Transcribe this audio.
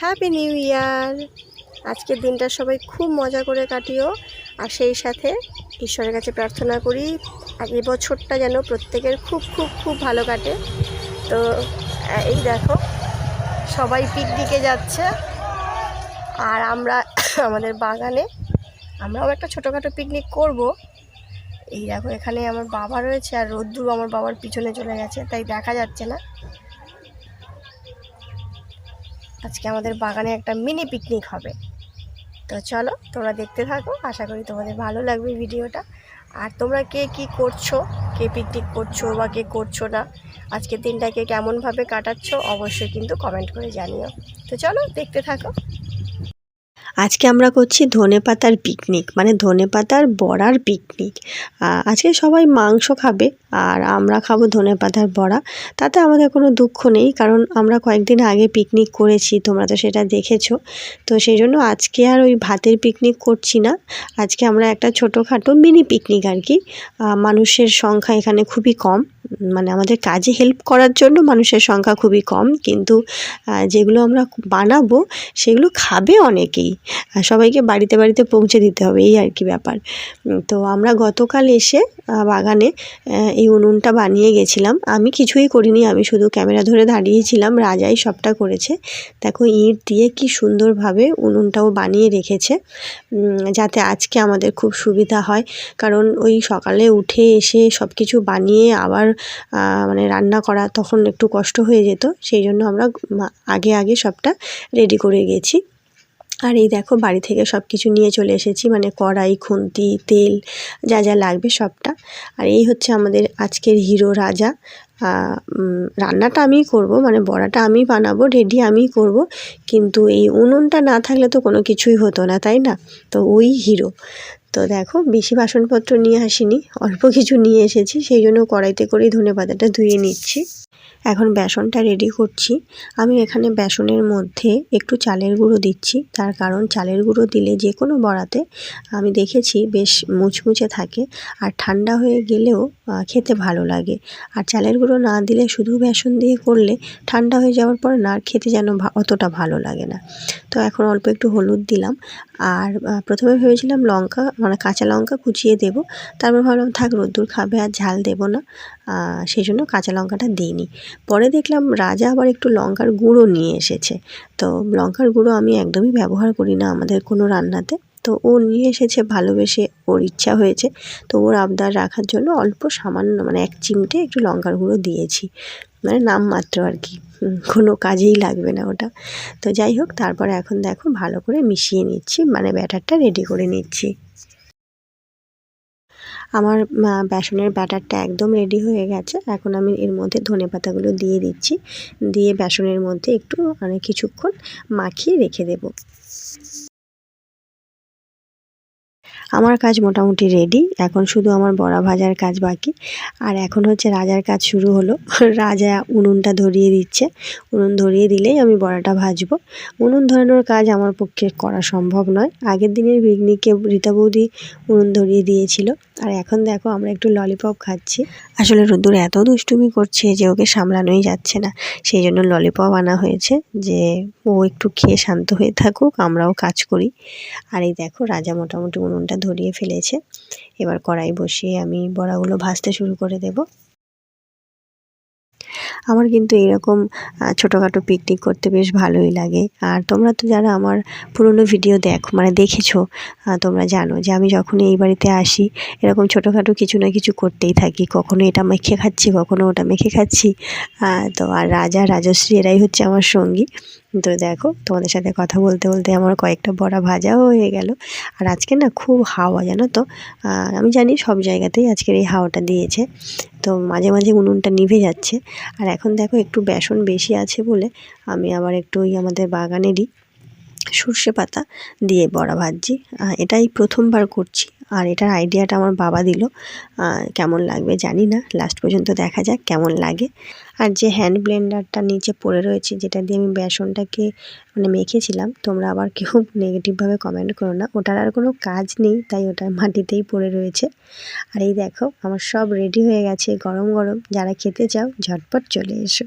Happy new year আজকের দিনটা সবাই খুব মজা করে কাটিও। আর সেই সাথে ঈশ্বরের কাছে প্রার্থনা করি এই বছরটা যেন প্রত্যেকের খুব খুব খুব ভালো কাটে। তো, এই দেখো, সবাই পিকনিকে যাচ্ছে। আর আমরা আমাদের বাগানে, আমরাও একটা ছোটোখাটো পিকনিক করব। এই দেখো, এখানে আমার বাবা রয়েছে, আর রোদ্দুর আমার বাবার পিছনে চলে গেছে, তাই দেখা যাচ্ছে না। আজকে আমাদের বাগানে একটা মিনি পিকনিক হবে। তো চলো, তোমরা দেখতে থাকো, আশা করি তোমাদের ভালো লাগবে ভিডিওটা। আর তোমরা কে কি করছ, কে পিকনিক করছ বা কে করছ না, আজকের দিনটাকে কেমনভাবে কাটাচ্ছ, অবশ্যই কিন্তু কমেন্ট করে জানিও। তো চলো, দেখতে থাকো। আজকে আমরা করছি ধনে পাতার পিকনিক মানে ধনে পাতার বড়ার পিকনিক আজকে সবাই মাংস খাবে আর আমরা খাব ধনে পাতার বড়া। তাতে আমাদের কোনো দুঃখ নেই, কারণ আমরা কয়েকদিন আগে পিকনিক করেছি, তোমরা তো সেটা দেখেছ। তো সেই জন্য আজকে আর ওই ভাতের পিকনিক করছি না। আজকে আমরা একটা ছোটোখাটো মিনি পিকনিক আর কি। মানুষের সংখ্যা এখানে খুবই কম মানে আমাদের কাজে হেল্প করার জন্য মানুষের সংখ্যা খুবই কম। কিন্তু যেগুলো আমরা বানাবো, সেগুলো খাবে অনেকেই। সবাইকে বাড়িতে বাড়িতে পৌঁছে দিতে হবে, এই আর কি ব্যাপার। তো আমরা গতকাল এসে বাগানে এই উনুনটা বানিয়ে গেছিলাম। আমি কিছুই করিনি, আমি শুধু ক্যামেরা ধরে দাঁড়িয়েছিলাম, রাজাই সবটা করেছে। দেখো ইট দিয়ে কি সুন্দরভাবে উনুনটাও বানিয়ে রেখেছে। যাতে আজকে আমাদের খুব সুবিধা হয়। কারণ ওই সকালে উঠে এসে সব কিছু বানিয়ে আবার মানে রান্না করা তখন একটু কষ্ট হয়ে যেত। সেই জন্য আমরা, আগে আগে সবটা রেডি করে গেছি। আর এই দেখো বাড়ি থেকে সব কিছু নিয়ে চলে এসেছি মানে কড়াই, খুন্তি, তেল, যা যা লাগবে সবটা। আর এই হচ্ছে আমাদের আজকের হিরো রাজা। রান্নাটা আমিই করব মানে বড়াটা আমি বানাবো, রেডি আমিই করব। কিন্তু এই উনুনটা না থাকলে তো কোনো কিছুই হতো না, তাই না? তো ওই হিরো। তো দেখো, বেশি বাসনপত্র নিয়ে আসিনি, অল্প কিছু নিয়ে এসেছি, সেই জন্য কড়াইতে করেই ধনে পাতাটা ধুয়ে নিচ্ছি। এখন বেসনটা রেডি করছি। আমি এখানে বেসনের মধ্যে একটু চালের গুঁড়ো দিচ্ছি। তার কারণ চালের গুঁড়ো দিলে যে কোনো বড়াতে, আমি দেখেছি বেশ মুচমুচে থাকে, আর ঠান্ডা হয়ে গেলেও খেতে ভালো লাগে। আর চালের গুঁড়ো না দিলে শুধু বেসন দিয়ে করলে ঠান্ডা হয়ে যাওয়ার পর না খেতে যেন অতটা ভালো লাগে না। তো এখন অল্প একটু হলুদ দিলাম। আর প্রথমে ভেবেছিলাম লঙ্কা মানে কাঁচা লঙ্কা কুচিয়ে দেব। তারপর ভাবলাম, থাক, রোদ্দুর খাবে, আর ঝাল দেবো না। সেই জন্য কাঁচা লঙ্কাটা দিইনি। পরে দেখলাম, রাজা আবার একটু লঙ্কার গুঁড়ো নিয়ে এসেছে। তো লঙ্কার গুঁড়ো আমি একদমই ব্যবহার করি না আমাদের কোনো রান্নাতে। তো ও নিয়ে এসেছে, ভালোবেসে ওর ইচ্ছা হয়েছে। তো ওর আবদার রাখার জন্য অল্প সামান্য মানে এক চিমটে একটু লঙ্কার গুঁড়ো দিয়েছি। মানে নামমাত্র আর কি। কোনো কাজেই লাগবে না ওটা। তো যাই হোক, তারপরে এখন দেখো ভালো করে মিশিয়ে নিচ্ছি মানে ব্যাটারটা রেডি করে নিচ্ছি। আমার বেসনের ব্যাটারটা একদম রেডি হয়ে গেছে। এখন আমি এর মধ্যে ধনে পাতাগুলো দিয়ে দিচ্ছি। দিয়ে বেসনের মধ্যে একটু মানে কিছুক্ষণ মাখিয়ে রেখে দেব। আমার কাজ মোটামুটি রেডি এখন শুধু আমার বড়া ভাজার কাজ বাকি। আর এখন হচ্ছে রাজার কাজ শুরু হলো। রাজা উনুনটা ধরিয়ে দিচ্ছে। উনুন ধরিয়ে দিলেই আমি বড়াটা ভাজবো। উনুন ধরানোর কাজ আমার পক্ষে করা সম্ভব নয়। আগের দিনের পিকনিকে রীতা বৌদি উনুন ধরিয়ে দিয়েছিল। আর এখন দেখো আমরা একটু ললিপপ খাচ্ছি। আসলে রোদ্দুর এত দুষ্টুমি করছে যে ওকে সামলানোই যাচ্ছে না। সেই জন্য ললিপপ আনা হয়েছে যে ও একটু খেয়ে শান্ত হয়ে থাকুক, আমরাও কাজ করি। আর এই দেখো রাজা মোটামুটি উনুনটা ধরিয়ে ফেলেছে। এবার কড়াই বসিয়ে আমি বড়াগুলো ভাজতে শুরু করে দেব। আমার কিন্তু এরকম ছোটোখাটো পিকনিক করতে বেশ ভালোই লাগে। আর তোমরা তো যারা আমার পুরনো ভিডিও দেখো মানে দেখেছ তোমরা জানো যে আমি যখনই এই বাড়িতে আসি, এরকম ছোটোখাটো কিছু না কিছু করতেই থাকি। কখনো এটা মেখে খাচ্ছি, কখনো ওটা মেখে খাচ্ছি। তো আর রাজা, রাজশ্রী এরাই হচ্ছে আমার সঙ্গী। তো দেখো, তোমাদের সাথে কথা বলতে বলতে আমার কয়েকটা বড়া ভাজাও হয়ে গেল। আর আজকে না খুব হাওয়া, জানো তো? আমি জানি সব জায়গাতেই আজকের এই হাওয়াটা দিয়েছে। তো মাঝে মাঝে উনুনটা নিভে যাচ্ছে। আর এখন দেখো একটু বেসন বেশি আছে বলে আমি আবার একটু ওই আমাদের বাগানেরই সর্ষে পাতা দিয়ে বড়া ভাজছি। এটাই প্রথমবার করছি। আর এটার আইডিয়াটা আমার বাবা দিল। কেমন লাগবে জানি না। লাস্ট পর্যন্ত দেখা যাক কেমন লাগে। আর যে হ্যান্ড ব্লেন্ডারটা নিচে পড়ে রয়েছে, যেটা দিয়ে আমি বেসনটাকে মানে মেখেছিলাম, তোমরা আবার কেউ নেগেটিভভাবে কমেন্ট করো না। ওটার আর কোনো কাজ নেই, তাই ওটা মাটিতেই পড়ে রয়েছে। আর এই দেখো, আমার সব রেডি হয়ে গেছে গরম গরম। যারা খেতে চাও, ঝটপট চলে এসো।